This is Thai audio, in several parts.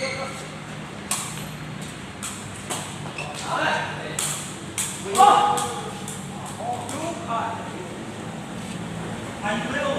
はい。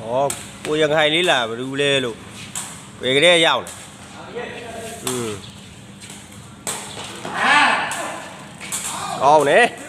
อ๋อกูยังให้นี่แหละาดูเล่ลูกเอกเร่ยาวเลยอืมอ๋อเนี่ย